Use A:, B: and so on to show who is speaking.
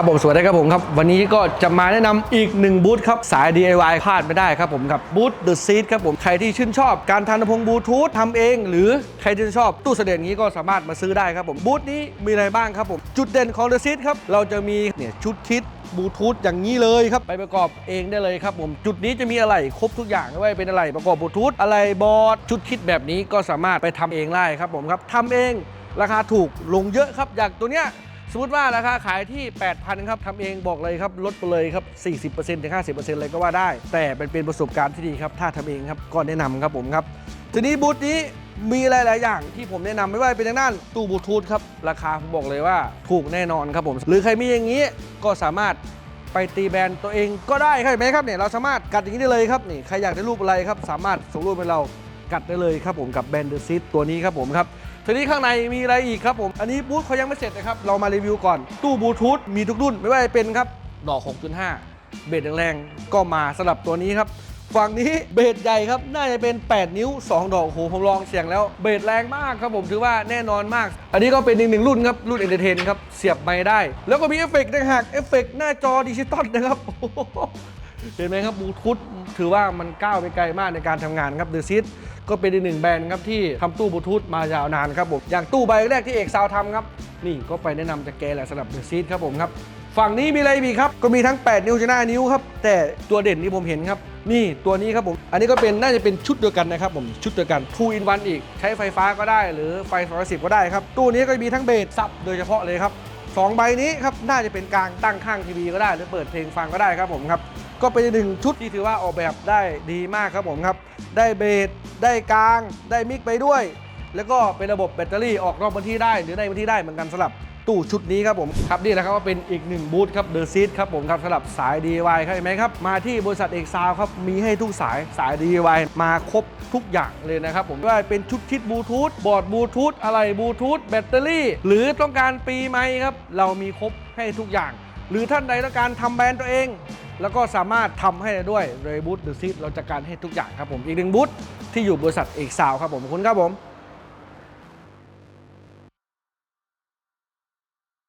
A: ครับผมสวัสดีครับผมครับ วันนี้ก็จะมาแนะนำอีกหนึ่งบูธครับ สาย DIY พลาดไม่ได้ครับผมกับบูธ The Seed ครับผม ใครที่ชื่นชอบการทำลำโพงบลูทูธทำเอง หรือใครที่ชอบตู้เสด็จนี้ก็สามารถมาซื้อได้ครับผมบูธนี้มีอะไรบ้างครับผม จุดเด่นของ The Seed ครับ เราจะมีเนี่ยชุดคิดบลูทูธอย่างนี้เลยครับ ไปประกอบเองได้เลยครับผมจุดนี้จะมีอะไรครบทุกอย่างไม่ว่าเป็นอะไรประกอบบลูทูธอะไรบอร์ดชุดคิดแบบนี้ก็สามารถไปทำเองได้ครับผมครับทำเองราคาถูกลงเยอะครับอย่างตัวเนี้ย สมมติว่าราคาขายที่ 8,000ครับทำเองบอกเลยครับลดไปเลยครับ 40%ถึง 50%เลยก็ว่าได้ แต่เป็นเป็นประสบการณ์ที่ดีครับ ถ้าทำเองครับก็แนะนำครับผมครับ ทีนี้บูธนี้มีหลาย ๆ อย่างที่ผมแนะนำไม่ว่าเป็นทางด้านตู้บลูทูธครับ ราคาผมบอกเลยว่าถูกแน่นอนครับผม หรือใครมีอย่างนี้ก็สามารถไปตีแบรนด์ตัวเองก็ได้ครับเห็นไหมครับเนี่ยเราสามารถกัดอย่างนี้ได้เลยครับนี่ใครอยากได้รูปอะไรครับ สามารถส่งรูปให้เรากัดได้เลยครับผมกับแบรนด์เดอะซิตัวนี้ครับผมครับ ทีนี้ข้างในมีอะไรอีกครับผม อันนี้บูธเขายังไม่เสร็จนะครับ เรามารีวิวก่อน ตู้บลูทูธมีทุกรุ่น ไม่ว่าจะเป็นครับ ดอก 6.5 เบสแรงๆ ก็มาสำหรับตัวนี้ครับ ฝั่งนี้เบสใหญ่ครับ น่าจะเป็น 8 นิ้ว 2 ดอกโอ้โห ผมลองเสียงแล้ว เบสแรงมากครับผม ถือว่าแน่นอนมาก อันนี้ก็เป็นอีกหนึ่งรุ่นครับ รุ่นเอนเตอร์เทนครับ เสียบไม้ได้ แล้วก็มีเอฟเฟกต์ต่างหาก เอฟเฟกต์หน้าจอดิจิตอลนะครับ เห็นไหมครับบลูทูธถือว่ามันก้าวไปไกลมากในการทำงานครับเดอะซิก็เป็นอีกหนึ่งแบรนด์ครับที่ทำตู้บลูทูธมายาวนานครับผมอย่างตู้ใบแรกที่เอกซาวทำครับ นี่ก็ไปแนะนำจากแกแหละสำหรับเดอะซีครับผมครับฝั่งนี้มีอะไรอีกครับ ก็มีทั้ง 8 นิ้วชนะนิ้วครับ แต่ตัวเด่นที่ผมเห็นครับ นี่ตัวนี้ครับผม อันนี้ก็เป็นน่าจะเป็นชุดเดียวกันนะครับผม ชุดเดียวกัน2 in 1อีก ใช้ไฟฟ้าก็ได้ หรือไฟ210ก็ได้ครับ ตู้นี้ก็มีทั้งเบสซับโดยเฉพาะเลยครับสองใบนี้ครับ น่าจะเป็นกลางตั้งข้างทีวีก็ได้ หรือเปิดเพลงฟังก็ได้ครับผมครับ ก็เป็นหนึ่งชุดที่ถือว่าออกแบบได้ดีมากครับผมครับ ได้เบสได้กลาง ได้มิกไปด้วย แล้วก็เป็นระบบแบตเตอรี่ออกนอกพื้นที่ได้ หรือในพื้นที่ได้เหมือนกันสำหรับตู้ชุดนี้ครับผมครับนี่แหละครับก็เป็นอีกหนึ่งบูธครับเดอะซีดครับผมครับสำหรับสาย DIY ครับเห็นไหมครับ มาที่บริษัทเอกซาวครับมีให้ทุกสายสาย DIY มาครบทุกอย่างเลยนะครับผมไม่ว่าเป็นชุดคิดบลูทูธบอร์ดบลูทูธอะไรบลูทูธแบตเตอรี่ หรือต้องการปีใหม่ครับ เรามีครบให้ทุกอย่าง หรือท่านใดต้องการทำแบรนด์ตัวเอง แล้วก็สามารถทำให้ได้ด้วยเรบูธเดอะซีดเราจัดการให้ทุกอย่างครับผมอีกหนึ่งบูธที่อยู่บริษัทเอกซาวครับผมขอบคุณครับผม